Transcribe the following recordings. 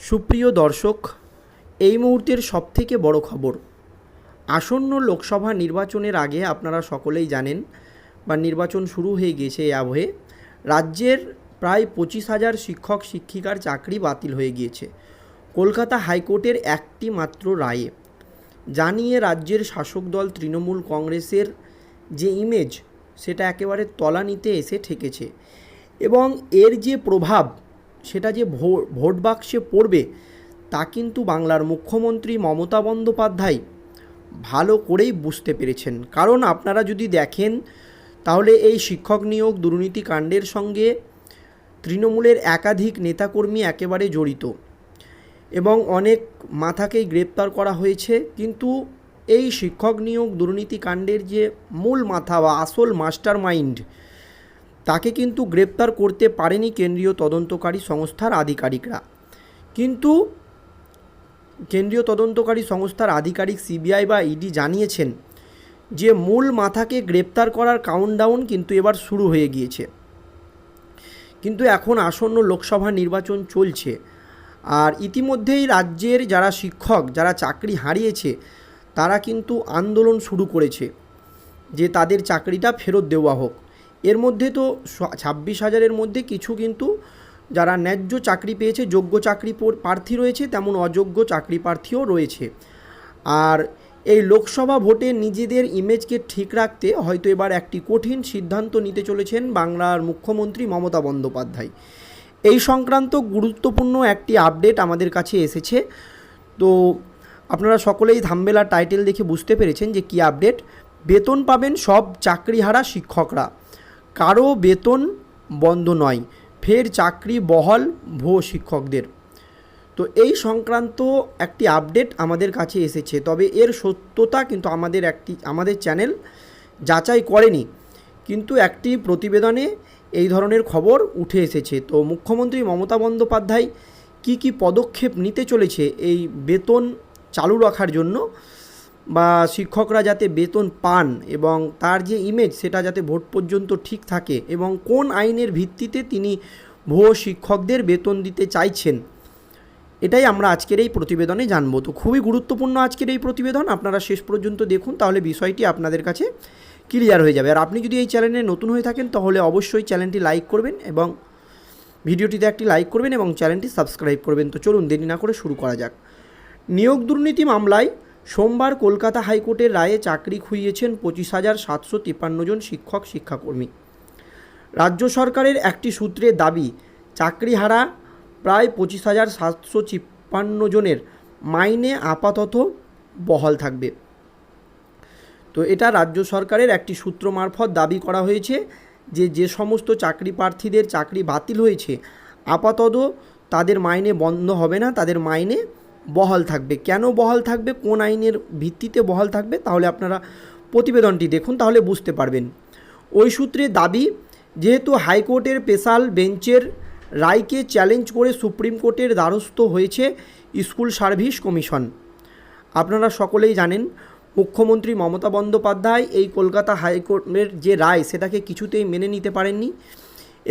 সুপ্রিয় দর্শক, এই মুহূর্তের সবথেকে বড় খবর। আসন্ন লোকসভা নির্বাচনের আগে আপনারা সকলেই জানেন, বা নির্বাচন শুরু হয়ে গিয়েছে এই আবহে, রাজ্যের প্রায় পঁচিশ হাজার শিক্ষক, শিক্ষিকার চাকরি বাতিল হয়ে গিয়েছে। কলকাতা হাইকোর্টের একটি মাত্র রায়ে। জানিয়ে রাজ্যের শাসক দল তৃণমূল কংগ্রেসের যে ইমেজ সেটা একেবারে তলানিতে এসে ঠেকেছে। এবং এর যে প্রভাব সেটা যে ভোট বাক্সে পড়বে, তা কিন্তু বাংলার মুখ্যমন্ত্রী মমতা বন্দ্যোপাধ্যায় ভালো করেই বুঝতে পেরেছেন। কারণ আপনারা যদি দেখেন, তাহলে এই শিক্ষক নিয়োগ দুর্নীতি কাণ্ডের সঙ্গে তৃণমূলের একাধিক নেতাকর্মী একেবারে জড়িত এবং অনেক মাথাকেই গ্রেপ্তার করা হয়েছে। কিন্তু এই শিক্ষক নিয়োগ দুর্নীতি কাণ্ডের যে মূল মাথা বা আসল মাস্টার মাইন্ড তাকে কিন্তু গ্রেপ্তার করতে পারেনি কেন্দ্রীয় তদন্তকারী সংস্থার আধিকারিকরা। কিন্তু কেন্দ্রীয় তদন্তকারী সংস্থার আধিকারিক সিবিআই বা ইডি জানিয়েছেন যে মূল মাথাকে গ্রেপ্তার করার কাউন্টডাউন কিন্তু এবার শুরু হয়ে গিয়েছে। কিন্তু এখন আসন্ন লোকসভা নির্বাচন চলছে আর ইতিমধ্যেই রাজ্যের যারা শিক্ষক, যারা চাকরি হারিয়েছে, তারা কিন্তু আন্দোলন শুরু করেছে যে তাদের চাকরিটা ফেরত দেওয়া হোক। এর মধ্যে তো ছাব্বিশ হাজারের মধ্যে কিছু কিন্তু যারা ন্যায্য চাকরি পেয়েছে, যোগ্য চাকরি পর- প্রার্থী রয়েছে, তেমন অযোগ্য চাকরি প্রার্থীও রয়েছে। আর এই লোকসভা ভোটে নিজেদের ইমেজকে ঠিক রাখতে হয়তো এবার একটি কঠিন সিদ্ধান্ত নিতে চলেছেন বাংলার মুখ্যমন্ত্রী মমতা বন্দ্যোপাধ্যায়। এই সংক্রান্ত গুরুত্বপূর্ণ একটি আপডেট আমাদের কাছে এসেছে। তো আপনারা সকলেই থাম্বেলা টাইটেল দেখে বুঝতে পেরেছেন যে কী আপডেট। বেতন পাবেন সব চাকরিহারা শিক্ষকরা। কারও বেতন বন্ধ নয়, ফের চাকরি বহল ভুয়ো শিক্ষকদের। তো এই সংক্রান্ত একটি আপডেট আমাদের কাছে এসেছে, তবে এর সত্যতা কিন্তু আমাদের একটি, আমাদের চ্যানেল যাচাই করেনি। কিন্তু একটি প্রতিবেদনে এই ধরনের খবর উঠে এসেছে। তো মুখ্যমন্ত্রী মমতা বন্দ্যোপাধ্যায় কি কি পদক্ষেপ নিতে চলেছে এই বেতন চালু রাখার জন্য? বা শিক্ষকরা যাতে বেতন পান এবং তার যে ইমেজ সেটা যাতে ভোট পর্যন্ত ঠিক থাকে এবং কোন আইনের ভিত্তিতে তিনি ভুয়ো শিক্ষকদের বেতন দিতে চাইছেন, এটাই আমরা আজকের এই প্রতিবেদনে জানব। তো খুবই গুরুত্বপূর্ণ আজকের এই প্রতিবেদন, আপনারা শেষ পর্যন্ত দেখুন, তাহলে বিষয়টি আপনাদের কাছে ক্লিয়ার হয়ে যাবে। আর আপনি যদি এই চ্যানেলে নতুন হয়ে থাকেন, তাহলে অবশ্যই চ্যানেলটি লাইক করবেন এবং ভিডিওটিতে একটি লাইক করবেন এবং চ্যানেলটি সাবস্ক্রাইব করবেন। তো চলুন, দেরি না করে শুরু করা যাক। নিয়োগ দুর্নীতি মামলায় সোমবার কলকাতা হাইকোর্টের রায়ে চাকরি খুইয়েছেন পঁচিশ হাজার সাতশো তিপ্পান্ন জন শিক্ষক, শিক্ষাকর্মী। রাজ্য সরকারের একটি সূত্রের দাবি, চাকরিহারা প্রায় পঁচিশ হাজার সাতশো তিপ্পান্ন জনের মাইনে আপাতত বহাল থাকবে। তো এটা রাজ্য সরকারের একটি সূত্র মারফত দাবি করা হয়েছে যে যে সমস্ত চাকরি প্রার্থীদের চাকরি বাতিল হয়েছে, আপাতত তাদের মাইনে বন্ধ হবে না, তাদের মাইনে বহাল থাকবে। কেন বহাল থাকবে? কোন আইনের ভিত্তিতে বহাল থাকবে? তাহলে আপনারা প্রতিবেদনটি দেখুন, তাহলে বুঝতে পারবেন। ওই সূত্রে দাবি, যেহেতু হাইকোর্টের স্পেশাল বেঞ্চের রায়কে চ্যালেঞ্জ করে সুপ্রিম কোর্টের দ্বারস্থ হয়েছে স্কুল সার্ভিস কমিশন। আপনারা সকলেই জানেন, মুখ্যমন্ত্রী মমতা বন্দ্যোপাধ্যায় এই কলকাতা হাইকোর্টের যে রায়, সেটাকে কিছুতেই মেনে নিতে পারেননি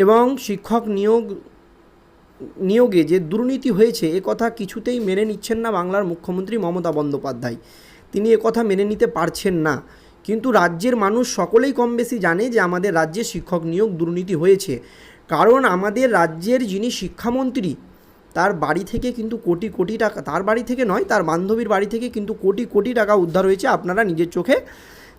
এবং শিক্ষক নিয়োগ নিয়োগে যে দুর্নীতি হয়েছে, এ কথা কিছুতেই মেনে নিচ্ছেন না বাংলার মুখ্যমন্ত্রী মমতা বন্দ্যোপাধ্যায়। তিনি কথা মেনে নিতে পারছেন না। কিন্তু রাজ্যের মানুষ সকলেই কম বেশি জানে যে আমাদের রাজ্যে শিক্ষক নিয়োগ দুর্নীতি হয়েছে। কারণ আমাদের রাজ্যের যিনি শিক্ষামন্ত্রী, তার বাড়ি থেকে কিন্তু কোটি কোটি টাকা, তার বাড়ি থেকে নয়, তার বান্ধবীর বাড়ি থেকে কিন্তু কোটি কোটি টাকা উদ্ধার হয়েছে আপনারা নিজের চোখে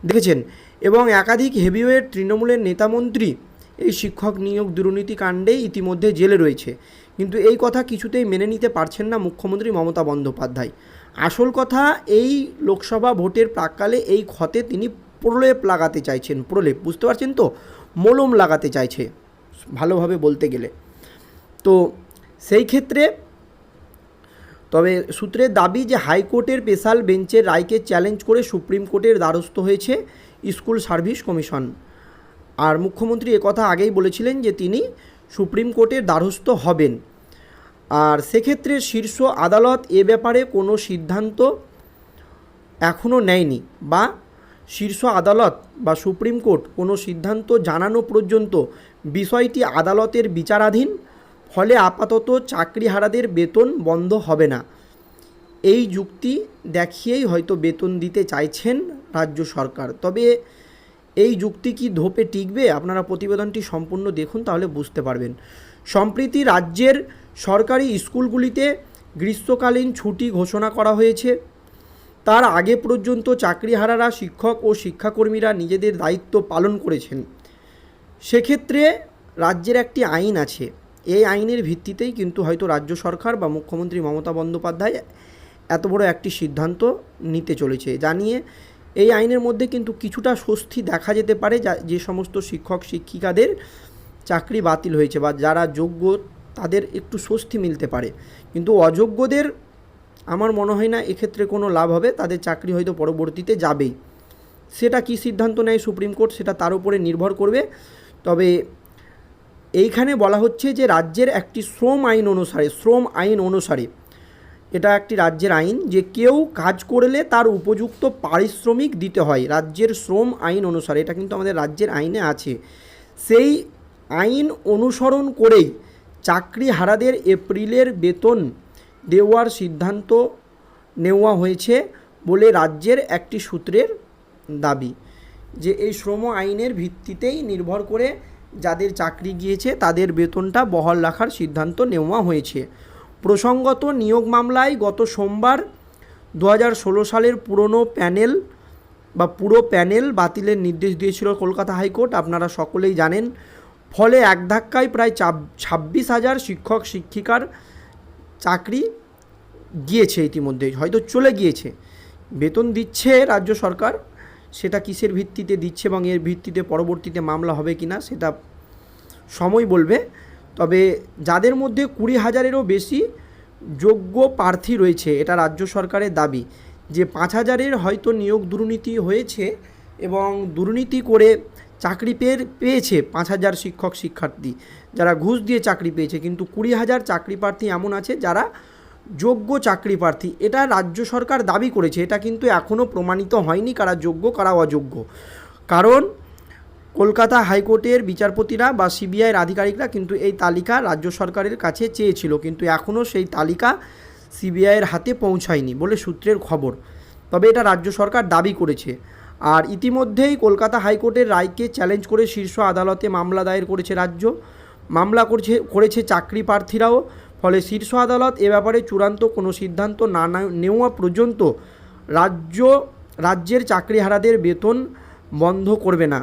দেখেছেন। এবং একাধিক হেভিওয়েট তৃণমূলের নেতামন্ত্রী এই শিক্ষক নিয়োগ দুর্নীতি কাণ্ডে ইতিমধ্যে জেলে রয়েছে। কিন্তু এই কথা কিছুতেই মেনে নিতে পারছেন না মুখ্যমন্ত্রী মমতা বন্দ্যোপাধ্যায়। আসল কথা, এই লোকসভা ভোটের প্রাককালে এই ক্ষতে তিনি প্রলেপ লাগাতে চাইছেন, প্রলেপ, বুঝতে পারছেন তো? মলম লাগাতে চাইছে, ভালোভাবে বলতে গেলে। তো সেই ক্ষেত্রে তবে সূত্রের দাবি যে হাইকোর্টের স্পেশাল বেঞ্চের রায়কে চ্যালেঞ্জ করে সুপ্রিম কোর্টের দ্বারস্থ হয়েছে স্কুল সার্ভিস কমিশন। আর মুখ্যমন্ত্রী একথা আগেই বলেছিলেন যে তিনি সুপ্রিম কোর্টের দ্বারস্থ হবেন। আর সেক্ষেত্রে শীর্ষ আদালত এ ব্যাপারে কোনো সিদ্ধান্ত এখনও নেয়নি বা শীর্ষ আদালত বা সুপ্রিম কোর্ট কোনো সিদ্ধান্ত জানানো পর্যন্ত বিষয়টি আদালতের বিচারাধীন, ফলে আপাতত চাকরিহারাদের বেতন বন্ধ হবে না। এই যুক্তি দেখিয়েই হয়তো বেতন দিতে চাইছেন রাজ্য সরকার। তবে এই যুক্তি কি ধোপে টিকবে? আপনারা প্রতিবেদনটি সম্পূর্ণ দেখুন, তাহলে বুঝতে পারবেন। সম্প্রতি রাজ্যের সরকারি স্কুলগুলিতে গ্রীষ্মকালীন ছুটি ঘোষণা করা হয়েছে। তার আগে পর্যন্ত চাকরিহারারা শিক্ষক ও শিক্ষাকর্মীরা নিজেদের দায়িত্ব পালন করেছেন। সেক্ষেত্রে রাজ্যের একটি আইন আছে। এই আইনের ভিত্তিতেই কিন্তু হয়তো রাজ্য সরকার বা মুখ্যমন্ত্রী মমতা বন্দ্যোপাধ্যায় এত বড় একটি সিদ্ধান্ত নিতে চলেছে। জানিয়ে এই আইনের মধ্যে কিন্তু কিছুটা স্বস্তি দেখা যেতে পারে যা, যে সমস্ত শিক্ষক, শিক্ষিকাদের চাকরি বাতিল হয়েছে বা যারা যোগ্য তাদের একটু স্বস্তি মিলতে পারে। কিন্তু অযোগ্যদের আমার মনে হয় না এক্ষেত্রে কোনো লাভ হবে, তাদের চাকরি হয়তো পরবর্তীতে যাবেই। সেটা কি সিদ্ধান্ত নেয় সুপ্রিম কোর্ট সেটা তার উপরে নির্ভর করবে। তবে এইখানে বলা হচ্ছে যে রাজ্যের একটি শ্রম আইন অনুসারে, শ্রম আইন অনুসারে এটা একটি রাজ্যের আইন যে কেউ কাজ করলে তার উপযুক্ত পারিশ্রমিক দিতে হয়, রাজ্যের শ্রম আইন অনুসারে। এটা কিন্তু আমাদের রাজ্যের আইনে আছে। সেই আইন অনুসরণ করেই চাকরিহারাদের এপ্রিলের বেতন দেওয়ার সিদ্ধান্ত নেওয়া হয়েছে বলে রাজ্যের একটি সূত্রের দাবি যে এই শ্রম আইনের ভিত্তিতেই নির্ভর করে যাদের চাকরি গিয়েছে তাদের বেতনটা বহাল রাখার সিদ্ধান্ত নেওয়া হয়েছে। প্রসঙ্গত নিয়োগ মামলায় গত সোমবার দু হাজার ষোলো সালের পুরনো প্যানেল বা পুরো প্যানেল বাতিলের নির্দেশ দিয়েছিল কলকাতা হাইকোর্ট, আপনারা সকলেই জানেন। ফলে এক ধাক্কায় প্রায় ছাব্বিশ হাজার শিক্ষক, শিক্ষিকার চাকরি গিয়েছে ইতিমধ্যে, হয়তো চলে গিয়েছে। বেতন দিচ্ছে রাজ্য সরকার, সেটা কিসের ভিত্তিতে দিচ্ছে এবং এর ভিত্তিতে পরবর্তীতে মামলা হবে কি না সেটা সময় বলবে। তবে যাদের মধ্যে কুড়ি হাজারেরও বেশি যোগ্য প্রার্থী রয়েছে, এটা রাজ্য সরকারের দাবি। যে পাঁচ হাজারের হয়তো নিয়োগ দুর্নীতি হয়েছে এবং দুর্নীতি করে চাকরি পেয়ে পেয়েছে পাঁচ হাজার শিক্ষক, শিক্ষার্থী। যারা ঘুষ দিয়ে চাকরি পেয়েছে, কিন্তু কুড়ি হাজার চাকরি প্রার্থী এমন আছে যারা যোগ্য চাকরি প্রার্থী। এটা রাজ্য সরকার দাবি করেছে, এটা কিন্তু এখনও প্রমাণিত হয়নি কারা যোগ্য, কারা অযোগ্য। কারণ কলকাতা হাইকোর্টের বিচারপতিরা বা সিবিআইয়ের আধিকারিকরা কিন্তু এই তালিকা রাজ্য সরকারের কাছে চেয়েছিল, কিন্তু এখনও সেই তালিকা সিবিআইয়ের হাতে পৌঁছায়নি বলে সূত্রের খবর। তবে এটা রাজ্য সরকার দাবি করেছে। আর ইতিমধ্যেই কলকাতা হাইকোর্টের রায়কে চ্যালেঞ্জ করে শীর্ষ আদালতে মামলা দায়ের করেছে রাজ্য। মামলা করছে, করেছে চাকরি প্রার্থীরাও, ফলে শীর্ষ আদালত এ ব্যাপারে চূড়ান্ত কোনো সিদ্ধান্ত না নেওয়া পর্যন্ত রাজ্য, রাজ্যের চাকরিহারাদের বেতন বন্ধ করবে না।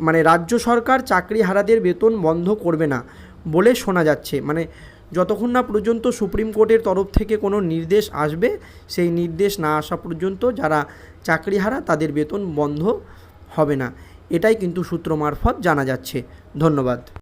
মানে রাজ্য সরকার চাকরি হারাদের বেতন বন্ধ করবে না বলে শোনা যাচ্ছে। মানে যতক্ষণ না পর্যন্ত সুপ্রিম কোর্টের তরফ থেকে কোনো নির্দেশ আসবে, সেই নির্দেশ না আসা পর্যন্ত যারা চাকরিহারা তাদের বেতন বন্ধ হবে না। এটাই কিন্তু সূত্র মারফত জানা যাচ্ছে। ধন্যবাদ।